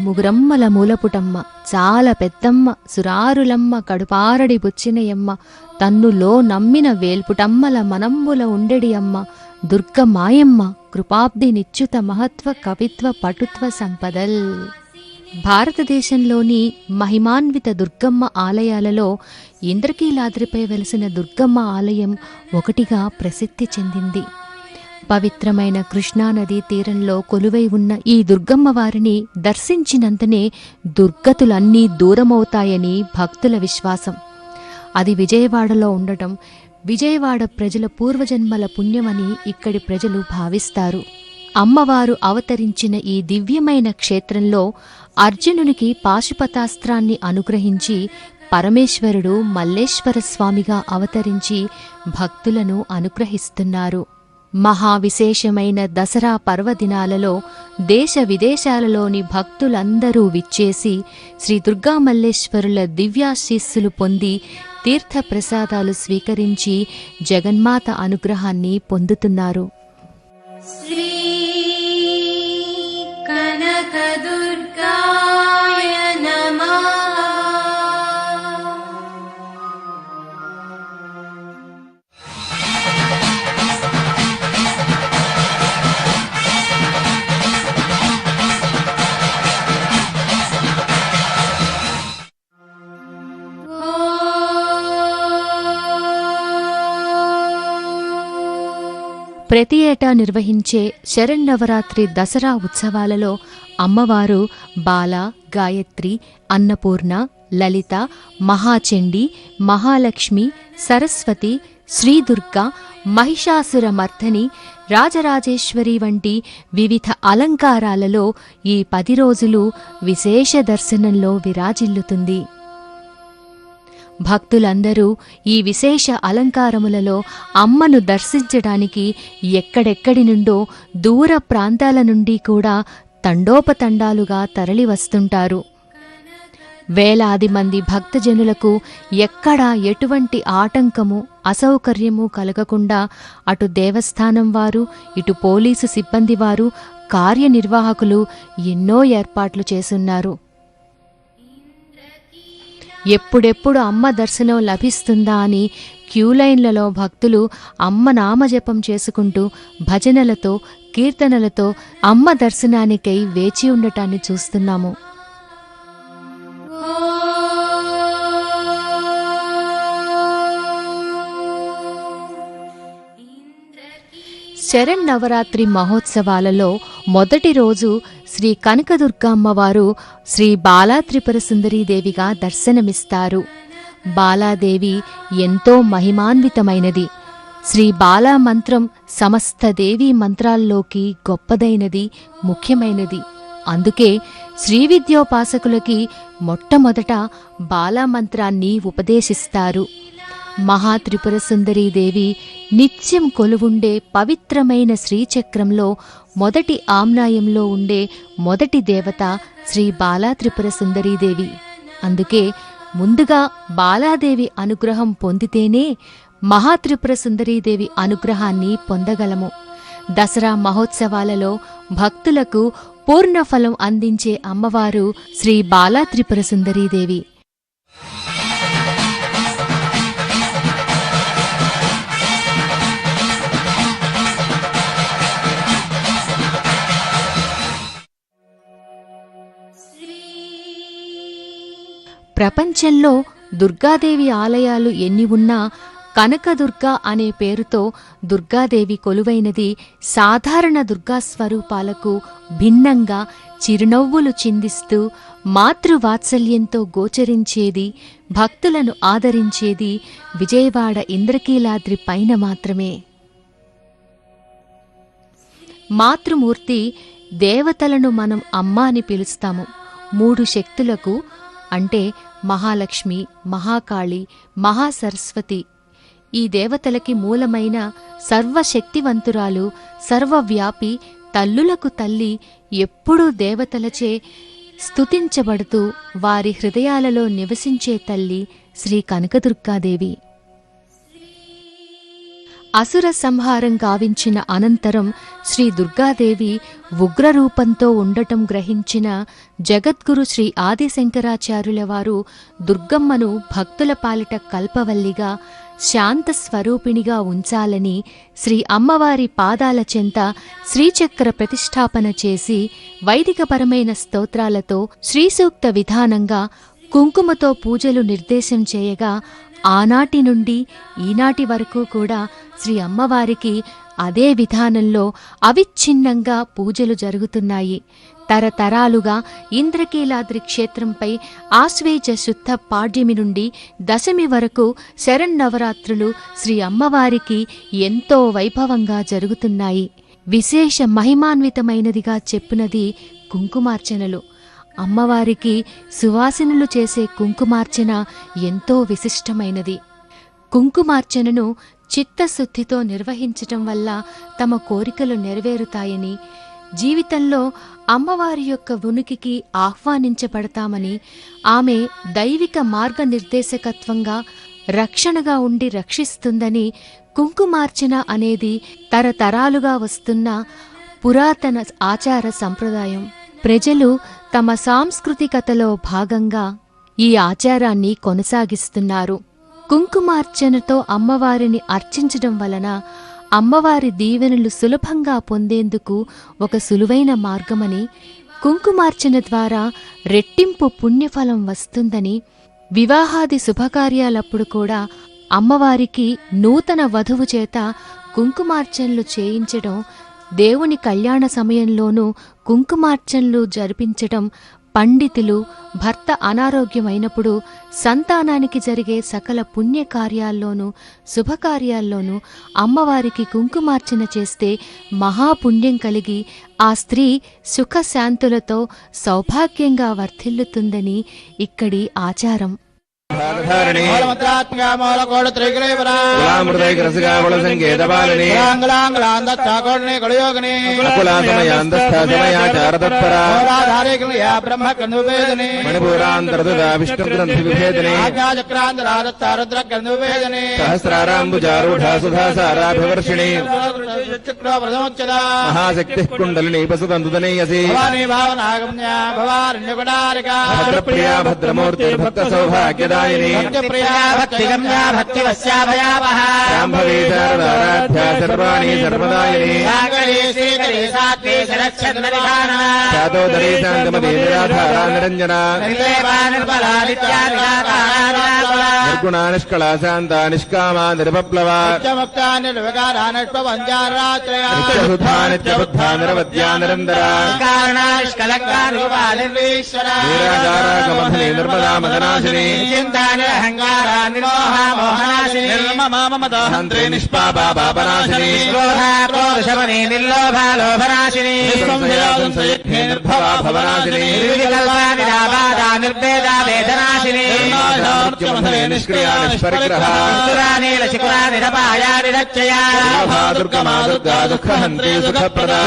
ముగురమ్మల మూలపుటమ్మ చాలా పెద్దమ్మ సురారులమ్మ కడుపారడి బుచ్చినయమ్మ తన్నులో నమ్మిన వేల్పుటమ్మల మనంబుల ఉండెడి అమ్మ దుర్గ మాయమ్మ కృపాబ్ది నిచ్యుత మహత్వ కవిత్వ పటుత్వ సంపదల్. భారతదేశంలోని మహిమాన్విత దుర్గమ్మ ఆలయాలలో ఇంద్రకీలాద్రిపై వెలసిన దుర్గమ్మ ఆలయం ఒకటిగా ప్రసిద్ధి చెందింది. పవిత్రమైన కృష్ణానదీ తీరంలో కొలువై ఉన్న ఈ దుర్గమ్మ వారిని దర్శించినంతనే దుర్గతులన్నీ దూరమవుతాయని భక్తుల విశ్వాసం. అది విజయవాడలో ఉండటం విజయవాడ ప్రజల పూర్వజన్మల పుణ్యమని ఇక్కడి ప్రజలు భావిస్తారు. అమ్మవారు అవతరించిన ఈ దివ్యమైన క్షేత్రంలో అర్జునునికి పాశుపతాస్త్రాన్ని అనుగ్రహించి పరమేశ్వరుడు మల్లేశ్వర స్వామిగా అవతరించి భక్తులను అనుగ్రహిస్తున్నారు. మహావిశేషమైన దసరా పర్వదినాలలో దేశ విదేశాలలోని భక్తులందరూ విచ్చేసి శ్రీ దుర్గామల్లేశ్వరుల దివ్యాశీస్సులు పొంది తీర్థప్రసాదాలు స్వీకరించి జగన్మాత అనుగ్రహాన్ని పొందుతున్నారు. శ్రీ కనకదుర్గాయ నమః. ప్రతి ఏటా నిర్వహించే శరన్నవరాత్రి దసరా ఉత్సవాలలో అమ్మవారు బాల గాయత్రి అన్నపూర్ణ లలిత మహాచండి మహాలక్ష్మి సరస్వతి శ్రీదుర్గ మహిషాసుర మర్ధని రాజరాజేశ్వరి వంటి వివిధ అలంకారాలలో ఈ పది రోజులు విశేష దర్శనంలో విరాజిల్లుతుంది. భక్తులందరూ ఈ విశేష అలంకారములలో అమ్మను దర్శించడానికి ఎక్కడెక్కడి నుండో దూర ప్రాంతాల నుండి కూడా తండోపతండాలుగా తరలివస్తుంటారు వేలాది మంది భక్తజనులకు ఎక్కడా ఎటువంటి ఆటంకము అసౌకర్యము కలగకుండా అటు దేవస్థానం వారు ఇటు పోలీసు సిబ్బంది వారు కార్యనిర్వాహకులు ఎన్నో ఏర్పాట్లు చేసున్నారు ఎప్పుడెప్పుడు అమ్మ దర్శనం లభిస్తుందా అని క్యూలైన్లలో భక్తులు అమ్మ నామజపం చేసుకుంటూ భజనలతో కీర్తనలతో అమ్మ దర్శనానికై వేచి ఉండటాన్ని చూస్తున్నాము. శరన్నవరాత్రి మహోత్సవాలలో మొదటి రోజు శ్రీ కనకదుర్గమ్మవారు శ్రీ బాలా త్రిపుర సుందరీదేవిగా దర్శనమిస్తారు. బాలాదేవి ఎంతో మహిమాన్వితమైనది. శ్రీ బాలా మంత్రం సమస్త దేవీ మంత్రాల్లోకి గొప్పదైనది ముఖ్యమైనది. అందుకే శ్రీ విద్యోపాసకులకి మొట్టమొదట బాలా మంత్రాన్ని ఉపదేశిస్తారు. మహాత్రిపుర సుందరీదేవి నిత్యం కొలువుండే పవిత్రమైన శ్రీచక్రంలో మొదటి ఆమ్నాయంలో ఉండే మొదటి దేవత శ్రీ బాలాత్రిపుర సుందరీదేవి. అందుకే ముందుగా బాలాదేవి అనుగ్రహం పొందితేనే మహాత్రిపుర సుందరీదేవి అనుగ్రహాన్ని పొందగలము. దసరా మహోత్సవాలలో భక్తులకు పూర్ణ ఫలం అందించే అమ్మవారు శ్రీ బాలా త్రిపుర సుందరీదేవి. ప్రపంచంలో దుర్గాదేవి ఆలయాలు ఎన్ని ఉన్నా కనకదుర్గ అనే పేరుతో దుర్గాదేవి కొలువైనది సాధారణ దుర్గా స్వరూపాలకు భిన్నంగా చిరునవ్వులు చిందిస్తూ మాతృవాత్సల్యంతో గోచరించేది భక్తులను ఆదరించేది విజయవాడ ఇంద్రకీలాద్రి పైన మాత్రమే. మాతృమూర్తి దేవతలను మనం అమ్మ అని పిలుస్తాము. మూడు శక్తులకు అంటే మహాలక్ష్మి మహాకాళి మహాసరస్వతి. ఈ దేవతలకి మూలమైన సర్వశక్తివంతురాలు సర్వవ్యాపి తల్లులకు తల్లి ఎప్పుడూ దేవతలచే స్తుతించబడుతూ వారి హృదయాలలో నివసించే తల్లి శ్రీ కనకదుర్గాదేవి. అసుర సంహారం గావించిన అనంతరం శ్రీ దుర్గాదేవి ఉగ్రరూపంతో ఉండటం గ్రహించిన జగద్గురు శ్రీ ఆదిశంకరాచార్యుల వారు దుర్గమ్మను భక్తుల పాలిట కల్పవల్లిగా శాంత స్వరూపిణిగా ఉంచాలని శ్రీ అమ్మవారి పాదాల చెంత శ్రీచక్ర ప్రతిష్టాపన చేసి వైదికపరమైన స్తోత్రాలతో శ్రీసూక్త విధానంగా కుంకుమతో పూజలు నిర్దేశం చేయగా ఆనాటి నుండి ఈనాటి వరకు కూడా శ్రీ అమ్మవారికి అదే విధానంలో అవిచ్ఛిన్నంగా పూజలు జరుగుతున్నాయి. తరతరాలుగా ఇంద్రకీలాద్రి క్షేత్రంపై ఆశ్వేజ శుద్ధ పాడ్యమి నుండి దశమి వరకు శరన్నవరాత్రులు శ్రీ అమ్మవారికి ఎంతో వైభవంగా జరుగుతున్నాయి. విశేష మహిమాన్వితమైనదిగా చెప్పినది కుంకుమార్చనలు. అమ్మవారికి సువాసనలు చేసే కుంకుమార్చన ఎంతో విశిష్టమైనది. కుంకుమార్చనను చిత్తశుద్ధితో నిర్వహించటం వల్ల తమ కోరికలు నెరవేరుతాయని జీవితంలో అమ్మవారి యొక్క ఉనికికి ఆహ్వానించబడతామని ఆమె దైవిక మార్గనిర్దేశకత్వంగా రక్షణగా ఉండి రక్షిస్తుందని కుంకుమార్చన అనేది తరతరాలుగా వస్తున్న పురాతన ఆచార సంప్రదాయం. ప్రజలు తమ సాంస్కృతికతలో భాగంగా ఈ ఆచారాన్ని కొనసాగిస్తున్నారు. కుంకుమార్చనతో అమ్మవారిని అర్చించడం వలన అమ్మవారి దీవెనలు సులభంగా పొందేందుకు ఒక సులువైన మార్గమని కుంకుమార్చన ద్వారా రెట్టింపు పుణ్యఫలం వస్తుందని వివాహాది శుభకార్యాలప్పుడు కూడా అమ్మవారికి నూతన వధువు చేత కుంకుమార్చనలు చేయించడం దేవుని కళ్యాణ సమయంలోనూ కుంకుమార్చనలు జరిపించటం పండితులు భర్త అనారోగ్యమైనప్పుడు సంతానానికి జరిగే సకల పుణ్యకార్యాల్లోనూ శుభకార్యాల్లోనూ అమ్మవారికి కుంకుమార్చన చేస్తే మహాపుణ్యం కలిగి ఆ స్త్రీ సుఖశాంతులతో సౌభాగ్యంగా వర్ధిల్లుతుందని ఇక్కడి ఆచారం. ధారణి మూలమంత్రాత్మిక మూలకోడు త్రిగురేవరా కులామృతైకరసికాకుల సంకేతపాలిని ఆంగ్లాంగ్లాంధ్రాకోడిని కొడయోగిని అకులాసమయాంతస్థాసమయాచారతత్పర మూలాధారేకులయా బ్రహ్మ కందువేదని మణిపూరాంతరదుదా విష్ణుగ్రంథి విభేదిని ఆజ్ఞాచక్రాంతరారుద్ర కందువేదని సహస్రారాంబుజారూఢ సుధాసారాభివర్షిణి ప్రథమోచ్చద మహాశక్తి కుండలిని పసుతంతుదనీయసి భవానీ భావనాగమ్య భవారణ్యగుడారిక భద్రప్రియా భద్రమూర్తిర్భక్త సౌభాగ్యదాయిని ప్రియా साम्भवे शा सर्वाणि सर्वदायने शातोदरी शान्तमदेवराधारानिरञ्जना निर्गुणा निष्कला शान्ता निष्कामा निर्भप्लवा निर्मला मदनाशिनी निर्ममामदाहन्त्रे निष्पापा पापनाशिनी निर्लोभा लोभनाशिनी നിസ്സംശയാദം భవనాశిని మృత్యుమధనే నిష్క్రియా నిష్పరిగ్రహ దుర్గా దుర్గమా దుర్గా దుఃఖహంత్రి సుఖప్రదా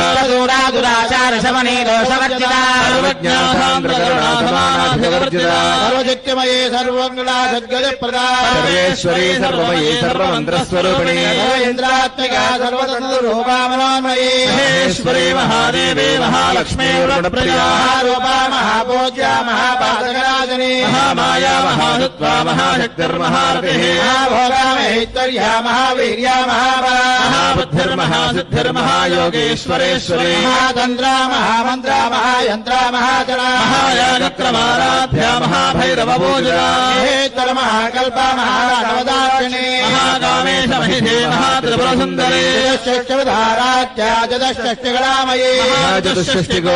సర్వజ్ఞానాంధ్రకరుణాసమానాధివర్జిత సర్వశక్తిమయే సర్వంగుళా సద్గజ ప్రదా సర్వేశ్వరీ సర్వమయీ సర్వమంత్రస్వరూపిణి ఇంద్రాత్మిక సర్వతరూపా మనోన్మయీ మహేశ్వరీ మహాదేవీ మహాలక్ష్మీ महारूपा महापूज्या महापादगराजने महामाया महानुत्वा महाशक्तिर्महारतिः महाभोगा महेश्वर्या महावीर्या महाबला। महाबुद्धिर्महासिद्धिर्महायोगेश्वरेश्वरे। महातन्द्रा महामन्त्रा महाकामेश महिषे महात्रिपुरसुन्दरे। षष्टिवधाराध्या चतुष्षष्टिगणामये चतुष्षष्टिगो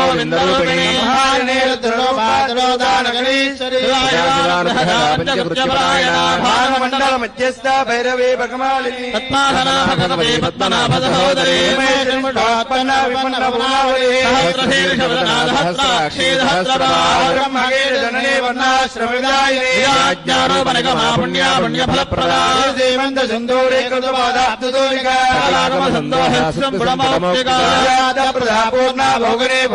భానుమండల మధ్యస్థ భైరవే భగమాలిని పద్మనాభ సహోదరే పూర్ణ భోగనే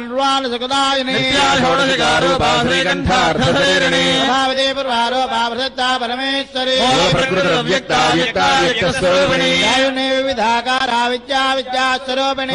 अन्वान सुखदायिनी षोडशकारूपाधुरीकण्ठार्थशरीरिणी प्रभावते पूर्वारोपाभृता परमेश्वरी प्रकृतव्यक्ताव्यक्ताव्यक्तस्वरूपिणी आयुने विविधाकारा विद्या विद्यास्वरूपिणी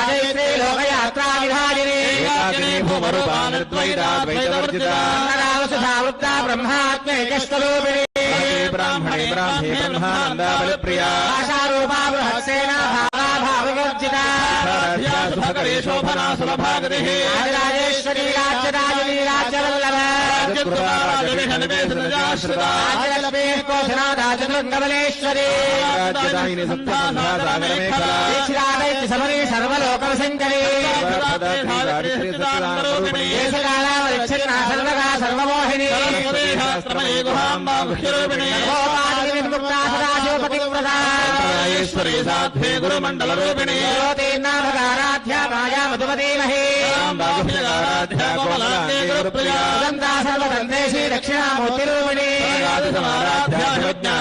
लोकयात्राविधायिनी। भूमरूपानद्वैताद्वैतवर्जिता। वृत्ता ब्रह्मात्मैकस्वरूपिणी ब्राह्मणे ब्राह्मे ब्रह्मानन्दा बलप्रिया। आशारूपा बृहत्सेना भावा भाववर्जिता सुभकरेशोभना सुलभागतिः राजेश्वरी राज्यराजलीलाचवल्लभ राजगुरुराजनिहनवे सृजाश्रिता శ్రీరామైత్య సమరీ సర్వలోకం శంకరీ సర్వగా ఈశ్వరీ సాధ్వే గురుమండల రూపిణి జ్యోతిర్నామకారాధ్యా మాయా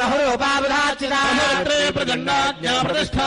बहुरूपाबुधाचिता प्रचण्डाज्ञा प्रतिष्ठा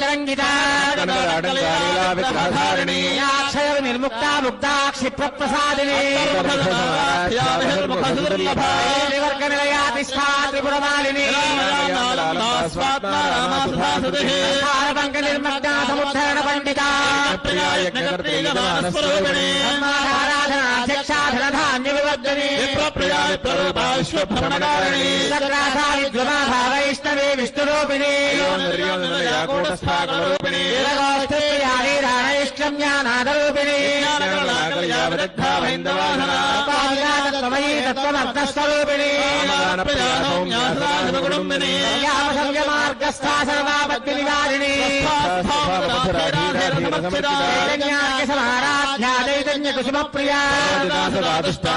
तरंगिताक्षय निर्मुक्ता मुक्ता क्षिप्र प्रसादिनी समुद्धरण पंडिता धान्य विष्णु రాణైష్టమ్యానాదరూపిణి తత్వమయీ తత్వమర్థస్వరూపిణి సంయమార్గస్థా సర్వాపత్తి నివారిణి కుసుమ ప్రియా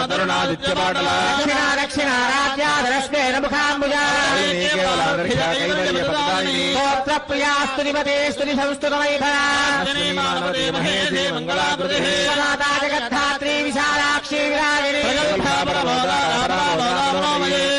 తరుణాదిత్య పాటల దక్షిణ దక్షిణారాధ్యాధరస్వేన ముఖాంబుజా కేవలాదర్శ स्तुतिपते स्तुति मते जगद्धात्री विशालाक्षी समातालकत्थात्रिविशालाक्षीविरा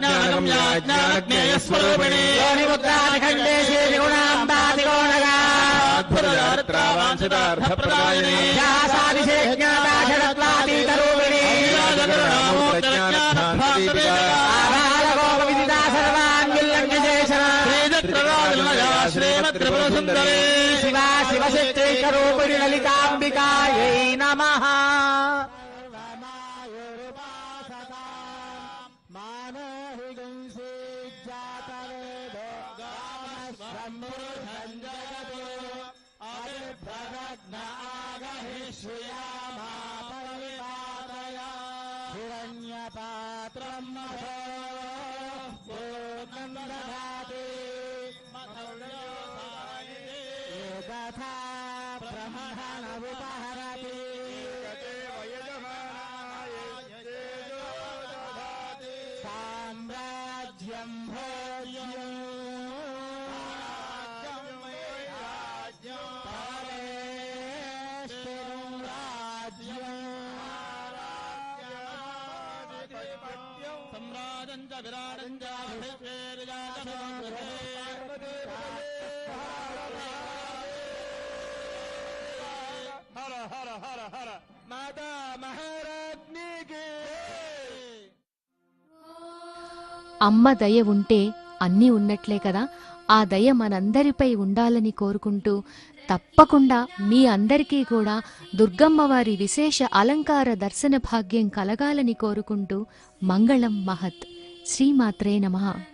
ज्ञानगम्याज्ञानज्ञेयस्वरूपिणी योनिमुद्राखण्डे श्रीगुणाम्बादिगोणगात्पुरदात्रा अग आगहि आगया అమ్మ దయ ఉంటే అన్నీ ఉన్నట్లే కదా. ఆ దయ మనందరిపై ఉండాలని కోరుకుంటూ తప్పకుండా మీ అందరికీ కూడా దుర్గమ్మ వారి విశేష అలంకార దర్శన భాగ్యం కలగాలని కోరుకుంటూ మంగళం మహత్. శ్రీమాత్రే నమః.